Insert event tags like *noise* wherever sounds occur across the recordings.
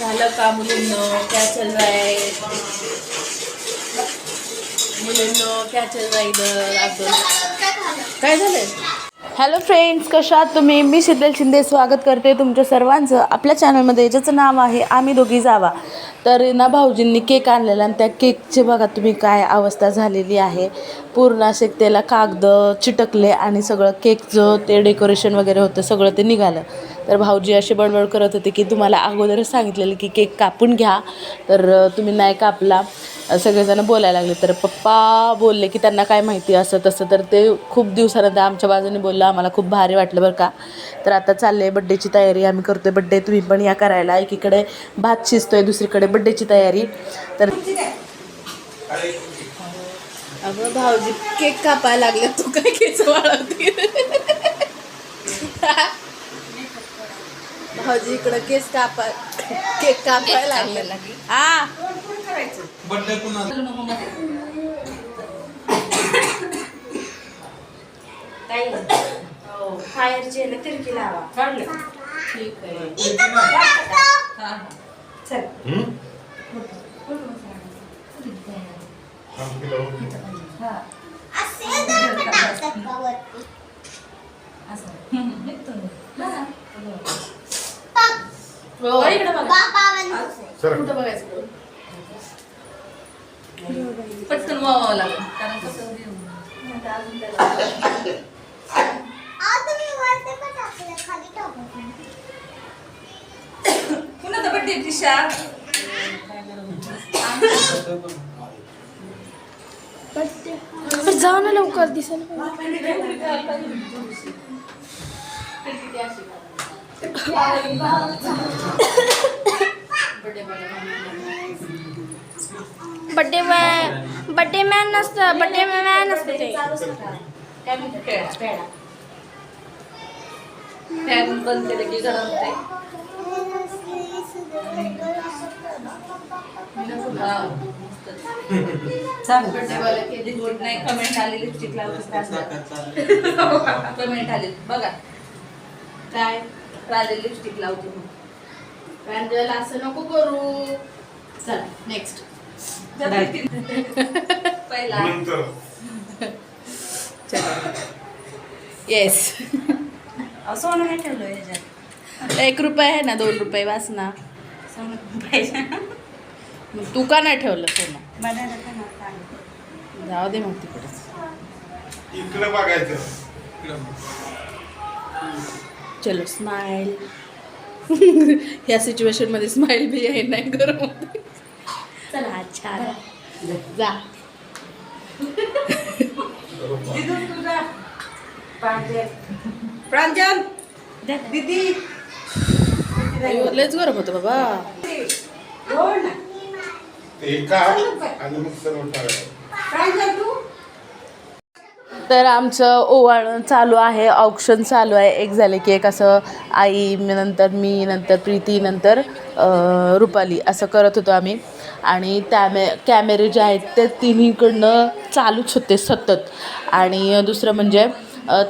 झालं का मुलींनो? क्या चल रहा है? मुलींनो क्या चल रहा है इधर? आप दोनों? काय झालंय? हॅलो फ्रेंड्स कशा तुम्ही? मी शीतल शिंदे स्वागत करते तुमच्या सर्वांचं. आपल्या चॅनलमध्ये ज्याचं नाव आहे आम्ही दोघी जावा. तर ना भाऊजींनी केक आणलेला आणि त्या केकची बघा तुम्ही काय अवस्था झालेली आहे. पूर्ण असे त्याला कागद चिटकले आणि सगळं केकचं ते डेकोरेशन वगैरे होतं सगळं ते निघालं. तर भाऊजी अशी बडबड करत होते की तुम्हाला अगोदरच सांगितलेलं की केक कापून घ्या. तर तुम्ही नाही कापला. सगळेजण बोलायला लागले. तर पप्पा बोलले की त्यांना काय माहिती असं तसं. तर ते खूप दिवसानंतर आमच्या बाजूने बोललं आम्हाला खूप भारी वाटलं बरं का. तर आता चाललं आहे बड्डेची तयारी. आम्ही करतोय बड्डे तुम्ही पण या करायला. एकीकडे भात शिजतोय दुसरीकडे बड्डेची तयारी. तर अगं भाऊजी केक कापायला लागले. तू काय केस वाढवते *laughs* भाऊजी इकडं केस कापा केक कापायला लागले. हा. फायरची आहे ना तिरकी लावा. काढलं. ठीक आहे. चल. हो. *laughs* इकडं बघा. सर कुठं बघायचं पटकन वावावं लागेल कारण कसं पुन्हा तर बड्डे टिशा जाऊ ना लवकर दिसेल. बड्डे मॅन बड्डे मॅन नसतं बड्डे मॅन असतं ते फॅन बंद केलं की गरम होते. *laughs* चालू बड्डेवाला केली गुड नाही कमेंट आली लिपस्टिक लावली कमेंट आली बघा. काय? राजे लिपस्टिक लावते प्रांजल असं नको करू. चला नेक्स्ट *laughs* पहिला. नंतर. येस सोनं नाही ठेवलं ह्याच्यात. एक रुपये आहे ना दोन रुपये वाच ना. सोनं पाहिजे मग तू का नाही ठेवलं सोनं. जाऊ दे मग तिकडेच इकडे बघायचं. चलो स्माइल ह्या सिच्युएशनमध्ये स्माइल बी आहे नाही गरम चला छान जा. प्रांजल. दीदी. लयच गरम होतं बाबा. हो ना. ते का आणि मग सर्व प्रांजल तू? तर आमचं ओवाळणं चालू आहे ऑप्शन चालू आहे. एक झाले की एक असं आई नंतर मी नंतर प्रीती नंतर रुपाली असं करत होतो आम्ही. आणि त्यामे कॅमेरे जे आहेत ते तिन्हीकडनं चालूच होते सतत. आणि दुसरं म्हणजे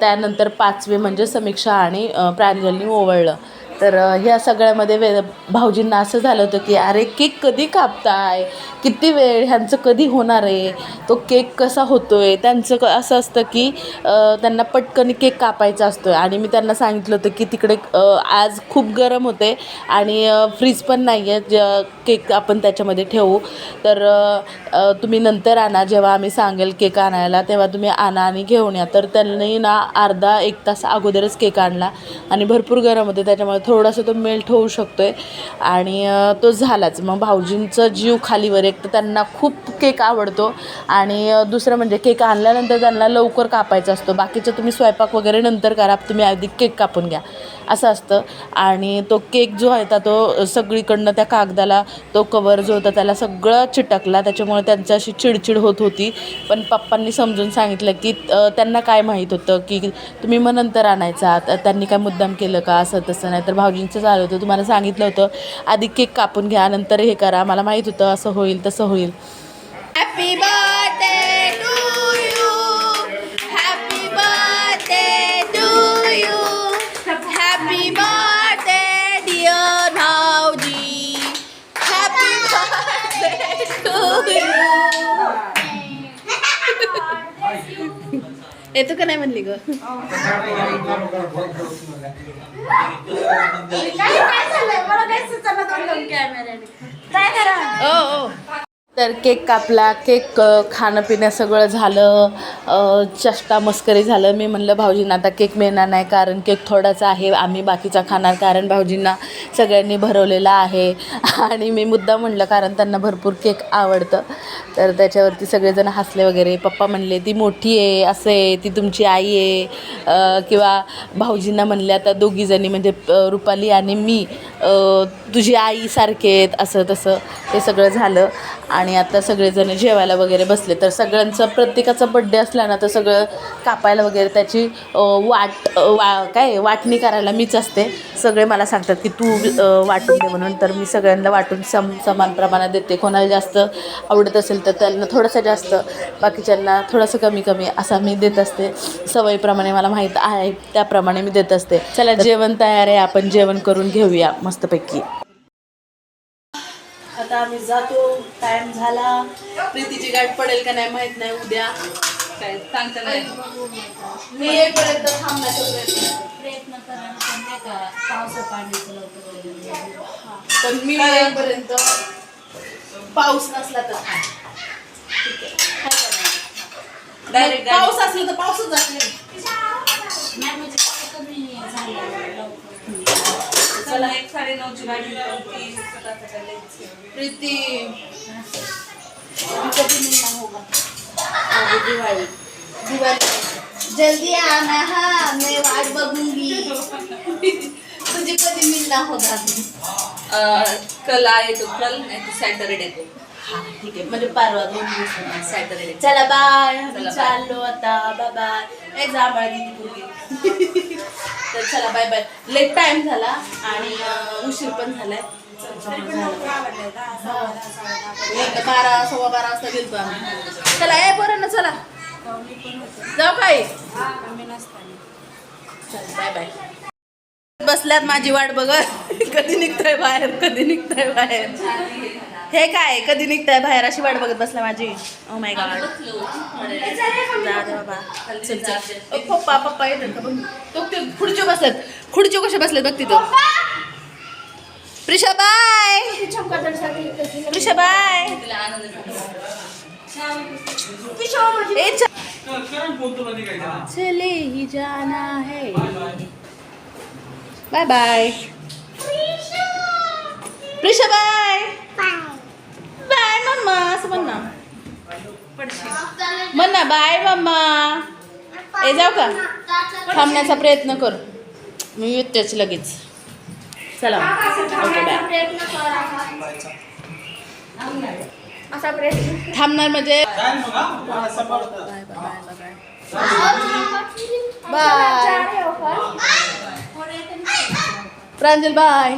त्यानंतर पाचवे म्हणजे समीक्षा आणि प्रांजलनी ओवळलं. तर ह्या सगळ्यामध्ये वे भाऊजींना असं झालं होतं की अरे केक कधी कापताय? किती वेळ? ह्यांचं कधी होणार आहे? तो केक कसा होतो आहे त्यांचं क असं असतं की त्यांना पटकन केक कापायचा असतो आहे आणि मी त्यांना सांगितलं होतं की तिकडे आज खूप गरम होते आणि फ्रीज पण नाही आहे ज केक आपण त्याच्यामध्ये ठेवू. तर तुम्ही नंतर आणा. जेव्हा आम्ही सांगेल केक आणायला तेव्हा तुम्ही आणा आणि घेऊन या. तर त्यांनी ना अर्धा एक तास अगोदरच केक आणला. आणि भरपूर गरम होते. त्याच्यामुळे थोडासा तो मेल्ट होऊ शकतो आहे आणि तो झालाच. मग भाऊजींचं जीव खालीवर एक तर त्यांना खूप केक आवडतो. आणि दुसरं म्हणजे केक आणल्यानंतर त्यांना लवकर कापायचा असतो. बाकीचं तुम्ही स्वयंपाक वगैरे नंतर करा. तुम्ही आधी केक कापून घ्या. असं असतं. आणि तो केक जो आहे तो सगळीकडनं त्या कागदाला तो कवर जो होता त्याला सगळं चिटकला. त्याच्यामुळे त्यांची अशी चिडचिड होत होती. पण पप्पांनी समजून सांगितलं की त्यांना काय माहीत होतं की तुम्ही मग नंतर आणायचा. त्यांनी काय मुद्दाम केलं का? असं तसं नाही. तर भाऊजींचं झालं होतं. तुम्हाला सांगितलं होतं आधी केक कापून घ्या नंतर हे करा. मला माहीत होतं असं होईल तसं होईल. टू येतो का नाही म्हणली ग? काय करा ओ. तर केक कापला केक खाणं पिणं सगळं झालं. चष्टा मस्करी झालं. मी म्हणलं भाऊजींना आता केक मिळणार नाही कारण केक थोडासा आहे. आम्ही बाकीचा खाणार कारण भाऊजींना सगळ्यांनी भरवलेला आहे. *laughs* आणि मी मुद्दा म्हणलं कारण त्यांना भरपूर केक आवडतं. तर त्याच्यावरती सगळेजण हसले वगैरे. पप्पा म्हणले ती मोठी आहे असं आहे. ती तुमची आई आहे. किंवा भाऊजींना म्हणले आता दोघीजणी म्हणजे रुपाली आणि मी तुझी आईसारखे आहेत. असं तसं ते सगळं झालं. आणि आणि आता सगळेजण जेवायला वगैरे बसले तर सगळ्यांचा प्रत्येकाचा बड्डे असला ना तर सगळं कापायला वगैरे त्याची वाट वा काय वाटणी करायला मीच असते. सगळे मला सांगतात की तू वाटून दे म्हणून तर मी सगळ्यांना वाटून सम समान प्रमाणात देते. कोणाला जास्त आवडत असेल तर त्यांना थोडंसं जास्त बाकीच्यांना थोडंसं कमी कमी असा मी देत असते. सवयीप्रमाणे मला माहीत आहे त्याप्रमाणे मी देत असते. चला जेवण तयार आहे आपण जेवण करून घेऊया मस्तपैकी. आता आम्ही जातो. टाइम झाला. प्रीतीची गाठ पडेल का नाही माहीत नाही. उद्या काय सांगता नाही. मी येईपर्यंत थांबण्याचा प्रयत्न प्रयत्न करा. पण नाही का? पावसा पाण्याचं लवकर. पण मी येईपर्यंत पाऊस नसला तर थांब. ठीक आहे. हाय का नाही? मग पाऊस असला तर पाऊसच असेल नाही म्हणजे कसं कमी झालं लवकर चला एक साडे नऊची गाडी होती. प्रीती. मिलना होगा दिवाळी. दिवाळी. जल्दी आना हा मैं वाट बघूंगी तुझे कधी मिलना होगा अं, कल आहे तो कल नाही तर सॅटरडे को हा ठीक आहे म्हणजे परवा दोन दिवस सॅटरडे चला बाय चला, bye. चाललो आता बाय बाय एक जांभळा दिली पूर्वी तर चला बाय बाय लेट टाइम झाला आणि अं, उशीर पण झालाय एकदा बारा सव्वा बारा वाजता गेलतो आम्ही चला ए बरं ना चला जाऊ काय चल बाय बाय बसल्यात माझी वाट बघत कधी निघतोय बाहेर कधी निघतोय बाहेर हे काय कधी निघताय बाहेर? अशी वाट बघत बसला माझी. ओ माय गॉड जा दे बाबा. चल चल. अ, पप्पा पप्पा येतात का? बघ. तो ते खुर्ची कशा बसल्यात बघ तिथं. प्रिशा बाय. प्रिशा बाय. चले ही जाना है. Bye bye Prisha bye bye mamma असं म्हण ना म्हण ना बाय मम्मा. ए जाऊ का? थांबण्याचा प्रयत्न कर. मी येतेच लगेच. चला. Okay bye. असा प्रयत्न थांबणार म्हणजे? बाय. प्रांजल बाय.